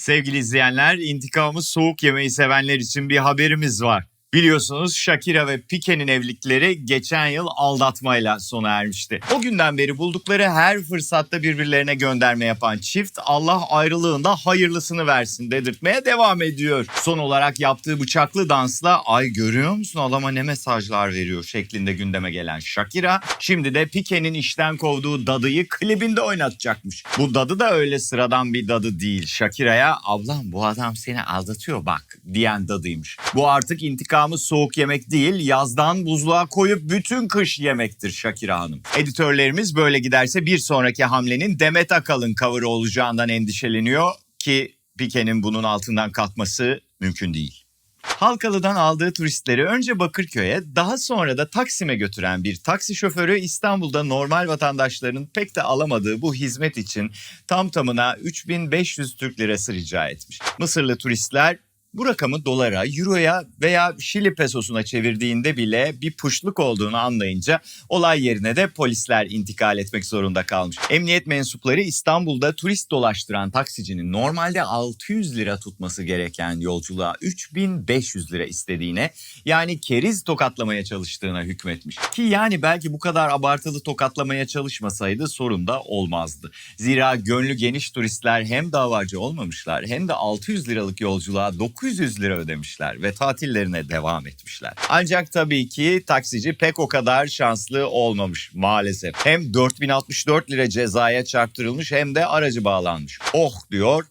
Sevgili izleyenler, intikamı soğuk yemeği sevenler için bir haberimiz var. Biliyorsunuz Shakira ve Pique'nin evlilikleri geçen yıl aldatmayla sona ermişti. O günden beri buldukları her fırsatta birbirlerine gönderme yapan çift Allah ayrılığında hayırlısını versin dedirtmeye devam ediyor. Son olarak yaptığı bıçaklı dansla ay görüyor musun adama ne mesajlar veriyor şeklinde gündeme gelen Shakira şimdi de Pique'nin işten kovduğu dadıyı klibinde oynatacakmış. Bu dadı da öyle sıradan bir dadı değil. Shakira'ya ablam bu adam seni aldatıyor bak diyen dadıymış. Bu artık intikamı soğuk yemek değil yazdan buzluğa koyup bütün kış yemektir Shakira Hanım. Editörlerimiz böyle giderse bir sonraki hamlenin Demet Akalın cover'ı olacağından endişeleniyor ki Pique'nin bunun altından kalkması mümkün değil. Halkalı'dan aldığı turistleri önce Bakırköy'e daha sonra da Taksim'e götüren bir taksi şoförü İstanbul'da normal vatandaşların pek de alamadığı bu hizmet için tam tamına 3500 Türk lirası rica etmiş. Mısırlı turistler bu rakamı dolara, euroya veya Şili pesosuna çevirdiğinde bile bir puşluk olduğunu anlayınca olay yerine de polisler intikal etmek zorunda kalmış. Emniyet mensupları İstanbul'da turist dolaştıran taksicinin normalde 600 lira tutması gereken yolculuğa 3500 lira istediğine yani keriz tokatlamaya çalıştığına hükmetmiş. Ki yani belki bu kadar abartılı tokatlamaya çalışmasaydı sorun da olmazdı. Zira gönlü geniş turistler hem davacı olmamışlar hem de 600 liralık yolculuğa 900 lira ödemişler ve tatillerine devam etmişler. Ancak tabii ki taksici pek o kadar şanslı olmamış maalesef. Hem 4064 lira cezaya çarptırılmış hem de aracı bağlanmış. Oh diyor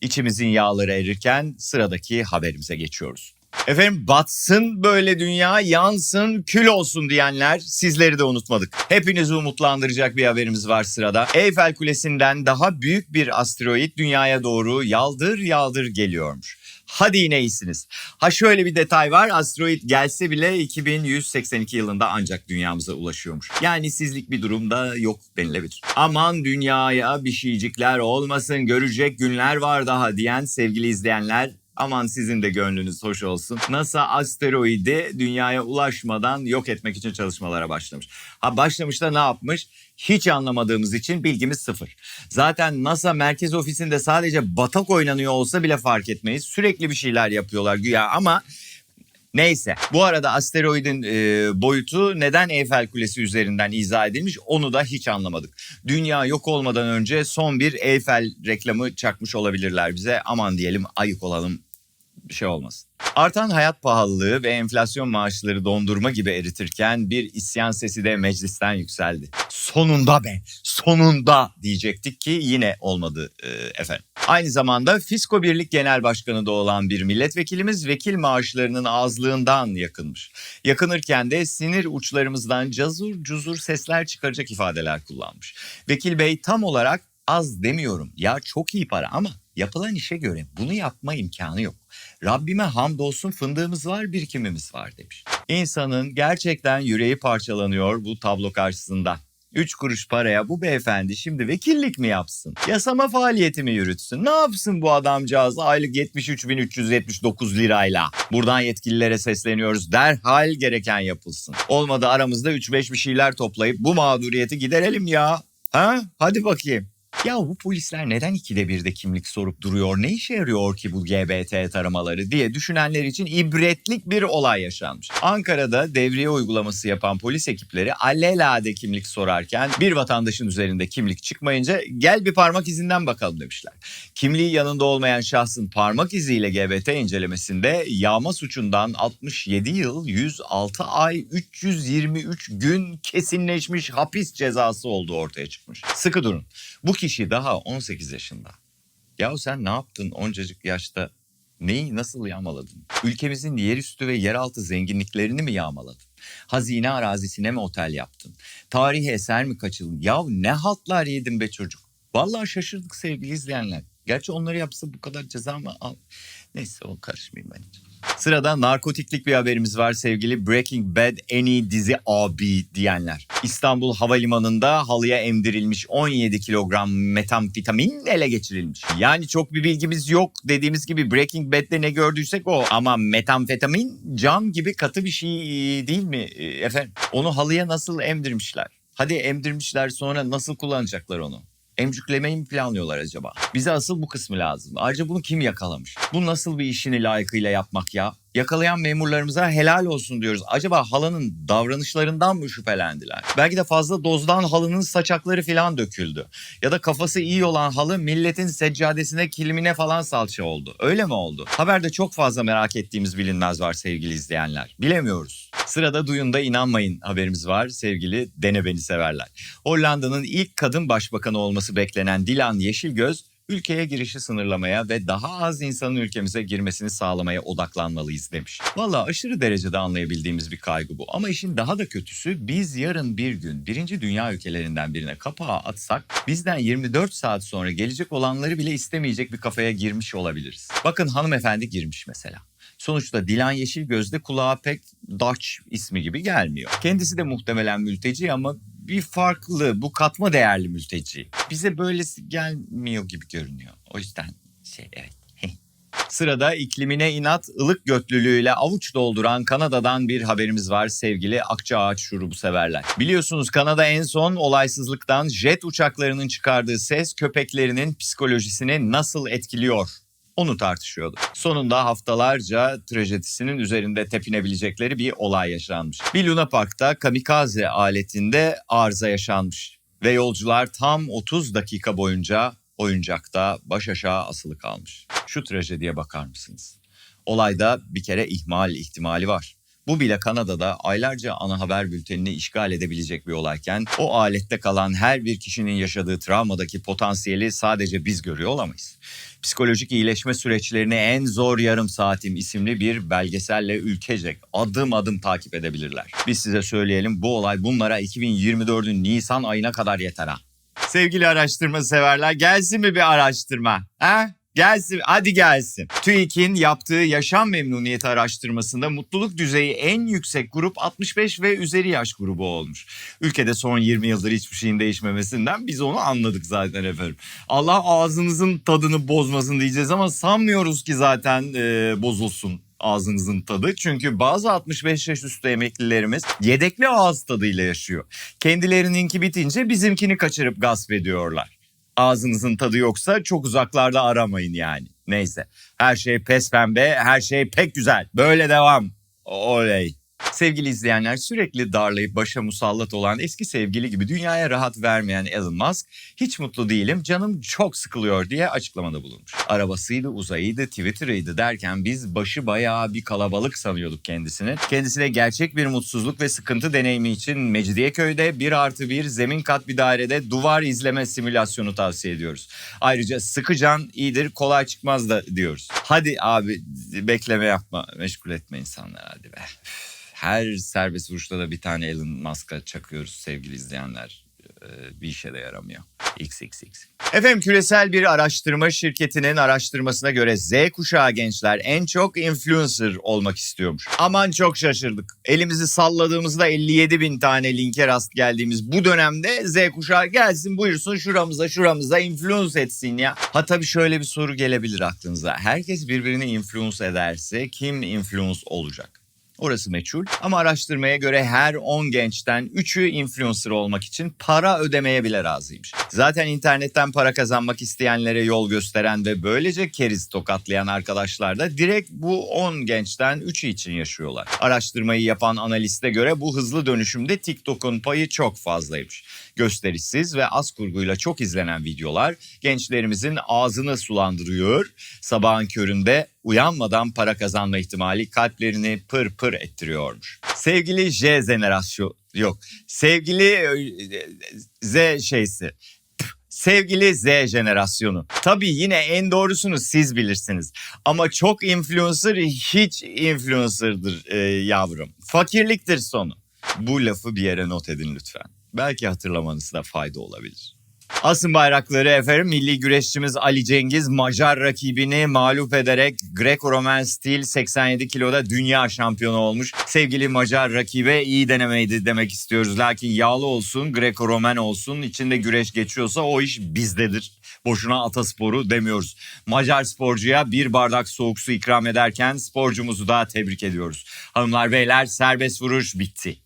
içimizin yağları erirken sıradaki haberimize geçiyoruz. Efendim batsın böyle dünya, yansın, kül olsun diyenler sizleri de unutmadık. Hepinizi umutlandıracak bir haberimiz var sırada. Eyfel Kulesi'nden daha büyük bir asteroid dünyaya doğru yaldır yaldır geliyormuş. Hadi yine iyisiniz. Ha şöyle bir detay var. Asteroid gelse bile 2182 yılında ancak dünyamıza ulaşıyormuş. Yani sizlik bir durumda yok denilebilir. Aman dünyaya bir şeycikler olmasın görecek günler var daha diyen sevgili izleyenler Aman sizin de gönlünüz hoş olsun. NASA asteroidi dünyaya ulaşmadan yok etmek için çalışmalara başlamış. Ha başlamış da ne yapmış? Hiç anlamadığımız için bilgimiz sıfır. Zaten NASA merkez ofisinde sadece batak oynanıyor olsa bile fark etmeyiz. Sürekli bir şeyler yapıyorlar güya ama Neyse bu arada asteroidin e, boyutu neden Eyfel Kulesi üzerinden izah edilmiş onu da hiç anlamadık. Dünya yok olmadan önce son bir Eyfel reklamı çakmış olabilirler bize aman diyelim ayık olalım bir şey olmasın. Artan hayat pahalılığı ve enflasyon maaşları dondurma gibi eritirken bir isyan sesi de meclisten yükseldi. Sonunda be, sonunda diyecektik ki yine olmadı e, efendim. Aynı zamanda Fisko Birlik Genel Başkanı da olan bir milletvekilimiz vekil maaşlarının azlığından yakınmış. Yakınırken de sinir uçlarımızdan cazur cuzur sesler çıkaracak ifadeler kullanmış. Vekil Bey tam olarak az demiyorum ya çok iyi para ama yapılan işe göre bunu yapma imkanı yok. Rabbime hamdolsun fındığımız var birikimimiz var demiş. İnsanın gerçekten yüreği parçalanıyor bu tablo karşısında. 3 kuruş paraya bu beyefendi şimdi vekillik mi yapsın? Yasama faaliyeti mi yürütsün? Ne yapsın bu adamcağız aylık 73.379 lirayla? Buradan yetkililere sesleniyoruz. Derhal gereken yapılsın. Olmadı aramızda 3-5 bir şeyler toplayıp bu mağduriyeti giderelim ya. Ha? Hadi bakayım. Ya bu polisler neden ikide birde kimlik sorup duruyor? Ne işe yarıyor ki bu GBT taramaları diye düşünenler için ibretlik bir olay yaşanmış. Ankara'da devriye uygulaması yapan polis ekipleri alelade kimlik sorarken bir vatandaşın üzerinde kimlik çıkmayınca gel bir parmak izinden bakalım demişler. Kimliği yanında olmayan şahsın parmak iziyle GBT incelemesinde yağma suçundan 67 yıl 106 ay 323 gün kesinleşmiş hapis cezası olduğu ortaya çıkmış. Sıkı durun. Bu kişi daha 18 yaşında. Yahu sen ne yaptın oncacık yaşta? Neyi nasıl yağmaladın? Ülkemizin yerüstü ve yeraltı zenginliklerini mi yağmaladın? Hazine arazisine mi otel yaptın? Tarihi eser mi kaçırdın? Yahu ne haltlar yedin be çocuk? Vallahi şaşırdık sevgili izleyenler. Gerçi onları yapsa bu kadar ceza mı al? Neyse o karışmayayım ben. hiç. Sırada narkotiklik bir haberimiz var sevgili Breaking Bad en iyi dizi abi diyenler. İstanbul Havalimanı'nda halıya emdirilmiş 17 kilogram metamfetamin ele geçirilmiş. Yani çok bir bilgimiz yok. Dediğimiz gibi Breaking Bad'de ne gördüysek o. Ama metamfetamin cam gibi katı bir şey değil mi efendim? Onu halıya nasıl emdirmişler? Hadi emdirmişler sonra nasıl kullanacaklar onu? Emcüklemeyi mi planlıyorlar acaba? Bize asıl bu kısmı lazım. Ayrıca bunu kim yakalamış? Bu nasıl bir işini layıkıyla yapmak ya? Yakalayan memurlarımıza helal olsun diyoruz. Acaba halının davranışlarından mı şüphelendiler? Belki de fazla dozdan halının saçakları falan döküldü. Ya da kafası iyi olan halı milletin seccadesine kilimine falan salça oldu. Öyle mi oldu? Haberde çok fazla merak ettiğimiz bilinmez var sevgili izleyenler. Bilemiyoruz. Sırada duyunda inanmayın haberimiz var sevgili Dene Beni severler. Hollanda'nın ilk kadın başbakanı olması beklenen Dilan Yeşilgöz ülkeye girişi sınırlamaya ve daha az insanın ülkemize girmesini sağlamaya odaklanmalıyız demiş. Valla aşırı derecede anlayabildiğimiz bir kaygı bu. Ama işin daha da kötüsü biz yarın bir gün birinci dünya ülkelerinden birine kapağı atsak bizden 24 saat sonra gelecek olanları bile istemeyecek bir kafaya girmiş olabiliriz. Bakın hanımefendi girmiş mesela. Sonuçta Dilan Yeşilgöz de kulağa pek Dutch ismi gibi gelmiyor. Kendisi de muhtemelen mülteci ama bir farklı, bu katma değerli mülteci. Bize böylesi gelmiyor gibi görünüyor. O yüzden şey evet. Sırada iklimine inat, ılık götlülüğüyle avuç dolduran Kanada'dan bir haberimiz var sevgili Akçaağaç şurubu severler. Biliyorsunuz Kanada en son olaysızlıktan jet uçaklarının çıkardığı ses köpeklerinin psikolojisini nasıl etkiliyor? Onu tartışıyordu. Sonunda haftalarca trajedisinin üzerinde tepinebilecekleri bir olay yaşanmış. Bir Luna Park'ta kamikaze aletinde arıza yaşanmış. Ve yolcular tam 30 dakika boyunca oyuncakta baş aşağı asılı kalmış. Şu trajediye bakar mısınız? Olayda bir kere ihmal ihtimali var. Bu bile Kanada'da aylarca ana haber bültenini işgal edebilecek bir olayken o alette kalan her bir kişinin yaşadığı travmadaki potansiyeli sadece biz görüyor olamayız. Psikolojik iyileşme süreçlerini en zor yarım saatim isimli bir belgeselle ülkecek adım adım takip edebilirler. Biz size söyleyelim bu olay bunlara 2024'ün Nisan ayına kadar yeter ha. Sevgili araştırma severler gelsin mi bir araştırma? Ha? Gelsin, hadi gelsin. TÜİK'in yaptığı yaşam memnuniyeti araştırmasında mutluluk düzeyi en yüksek grup 65 ve üzeri yaş grubu olmuş. Ülkede son 20 yıldır hiçbir şeyin değişmemesinden biz onu anladık zaten efendim. Allah ağzınızın tadını bozmasın diyeceğiz ama sanmıyoruz ki zaten e, bozulsun ağzınızın tadı. Çünkü bazı 65 yaş üstü emeklilerimiz yedekli ağız tadıyla yaşıyor. Kendilerininki bitince bizimkini kaçırıp gasp ediyorlar ağzınızın tadı yoksa çok uzaklarda aramayın yani. Neyse her şey pes pembe her şey pek güzel böyle devam. Oley. Sevgili izleyenler sürekli darlayıp başa musallat olan eski sevgili gibi dünyaya rahat vermeyen Elon Musk hiç mutlu değilim canım çok sıkılıyor diye açıklamada bulunmuş. Arabasıydı uzayıydı Twitter'ıydı derken biz başı bayağı bir kalabalık sanıyorduk kendisini. Kendisine gerçek bir mutsuzluk ve sıkıntı deneyimi için Mecidiyeköy'de 1 artı 1 zemin kat bir dairede duvar izleme simülasyonu tavsiye ediyoruz. Ayrıca sıkıcan iyidir kolay çıkmaz da diyoruz. Hadi abi bekleme yapma meşgul etme insanları hadi be her serbest vuruşta da bir tane Elon Musk'a çakıyoruz sevgili izleyenler. Ee, bir işe de yaramıyor. XXX. Efendim küresel bir araştırma şirketinin araştırmasına göre Z kuşağı gençler en çok influencer olmak istiyormuş. Aman çok şaşırdık. Elimizi salladığımızda 57 bin tane linke rast geldiğimiz bu dönemde Z kuşağı gelsin buyursun şuramıza şuramıza influence etsin ya. Ha tabii şöyle bir soru gelebilir aklınıza. Herkes birbirini influence ederse kim influence olacak? Orası meçhul ama araştırmaya göre her 10 gençten 3'ü influencer olmak için para ödemeye bile razıymış. Zaten internetten para kazanmak isteyenlere yol gösteren ve böylece keriz tokatlayan arkadaşlar da direkt bu 10 gençten 3'ü için yaşıyorlar. Araştırmayı yapan analiste göre bu hızlı dönüşümde TikTok'un payı çok fazlaymış. Gösterişsiz ve az kurguyla çok izlenen videolar gençlerimizin ağzını sulandırıyor. Sabahın köründe uyanmadan para kazanma ihtimali kalplerini pır pır ettiriyormuş. Sevgili J jenerasyon yok. Sevgili e, Z şeysi. Sevgili Z jenerasyonu. Tabii yine en doğrusunu siz bilirsiniz. Ama çok influencer hiç influencer'dır e, yavrum. Fakirliktir sonu. Bu lafı bir yere not edin lütfen. Belki hatırlamanızda fayda olabilir. Asın bayrakları efendim milli güreşçimiz Ali Cengiz Macar rakibini mağlup ederek Greco-Roman stil 87 kiloda dünya şampiyonu olmuş. Sevgili Macar rakibe iyi denemeydi demek istiyoruz. Lakin yağlı olsun, Greco-Roman olsun, içinde güreş geçiyorsa o iş bizdedir. Boşuna atasporu demiyoruz. Macar sporcuya bir bardak soğuk su ikram ederken sporcumuzu da tebrik ediyoruz. Hanımlar beyler serbest vuruş bitti.